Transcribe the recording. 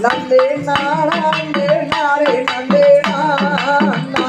நந்தே நானே. நாரே நந்தே நானா.